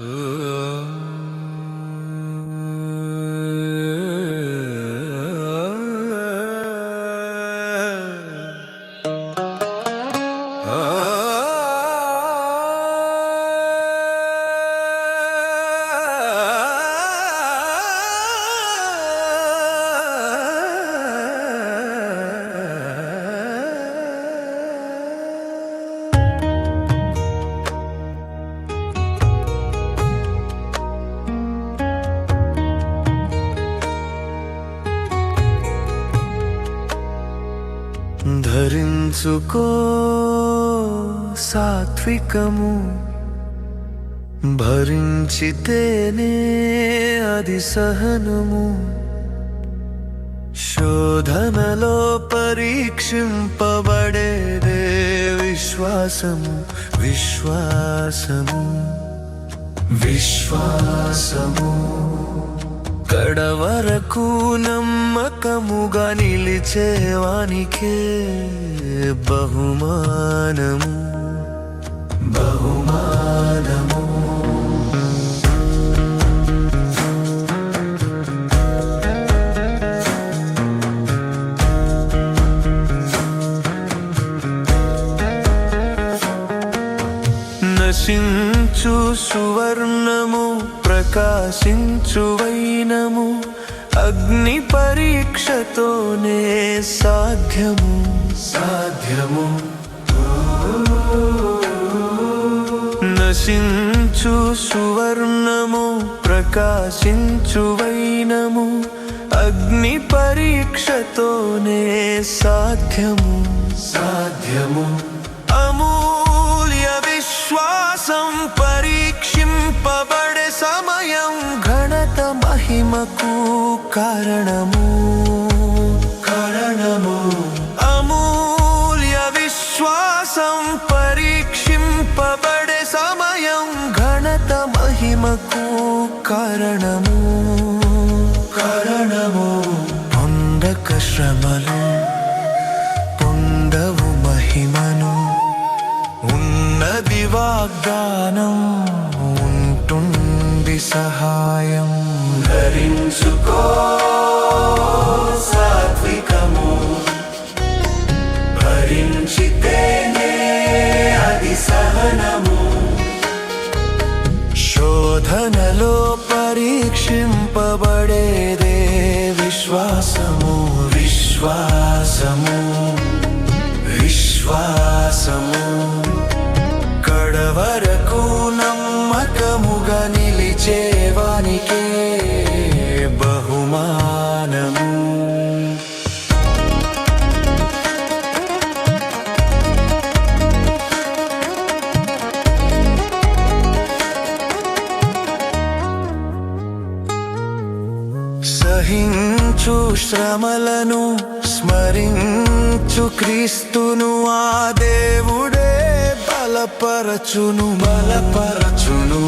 Ooh. ధరించుకో సాత్వికము. భరించితేనే అది సహనము. శోధనలో పరీక్షింపబడేదే విశ్వాసము. విశ్వాసము. విశ్వాసము. కడవరకు నమ్మకముగా నిలిచేవానికే బహుమానము. బహుమానము. నశించు సువర్ణము ప్రకాశించు వైనము అగ్ని పరీక్షతోనే సాధ్యము. సాధ్యము. నశించు సువర్ణము ప్రకాశించు వైనము అగ్ని పరీక్షతోనే సాధ్యము. సాధ్యము. అమూల్య మహిమకు కారణము. కారణము. అమూల్య విశ్వాసం పరీక్షింపబడే సమయం ఘనత మహిమకు కారణము. కారణము. పొందక శ్రమలు పొందవు మహిమను. ఉన్నది వాగ్దానం ఉంటుంది సహాయం. ధరించుకో సాత్వికము. భరించితేనే అది సహనము. శోధనలో పరీక్షింపబడేదే విశ్వాసము. విశ్వాసము. విశ్వాసము. శ్రమలను స్మరించు క్రీస్తును ఆ దేవుడే బలపరచును బలపరచును.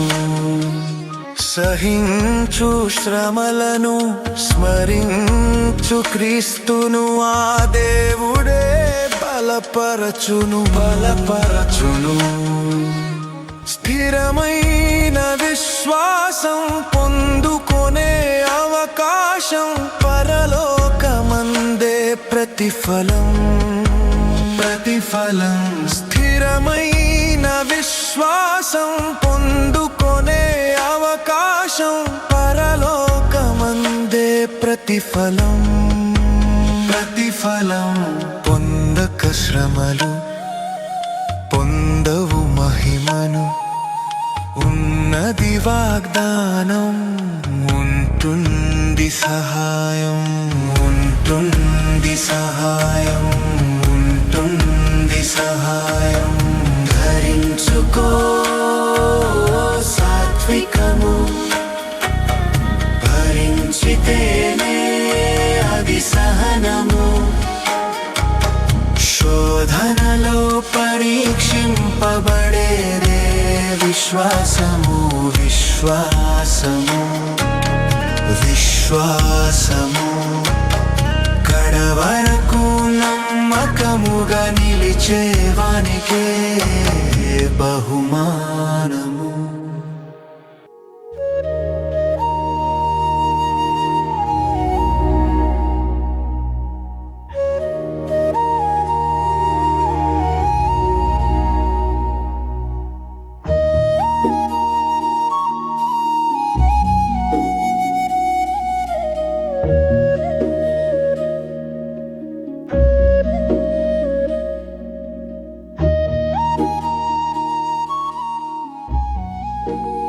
సహించు శ్రమలను స్మరించు క్రీస్తును ఆ దేవుడే బలపరచును బలపరచును. స్థిరమైన విశ్వాసం ప్రతిఫలం ప్రతిఫలం స్థిరమైన విశ్వాసం పొందుకొనే అవకాశం పరలోకమందే ప్రతిఫలం. ప్రతిఫలం పొందక శ్రమలు పొందవు మహిమను ఉన్నది వాగ్దానం ఉంటుంది సహాయం ఉంటుంది సహాయం ఉంటుంది సహాయం ధరించుకో సాత్వికము. భరించితేనే అది సహనము. శోధనలో పరీక్షింపబడేదే విశ్వాసము విశ్వాసము. విశ్వాసము. నిలిచేవానికే ఆ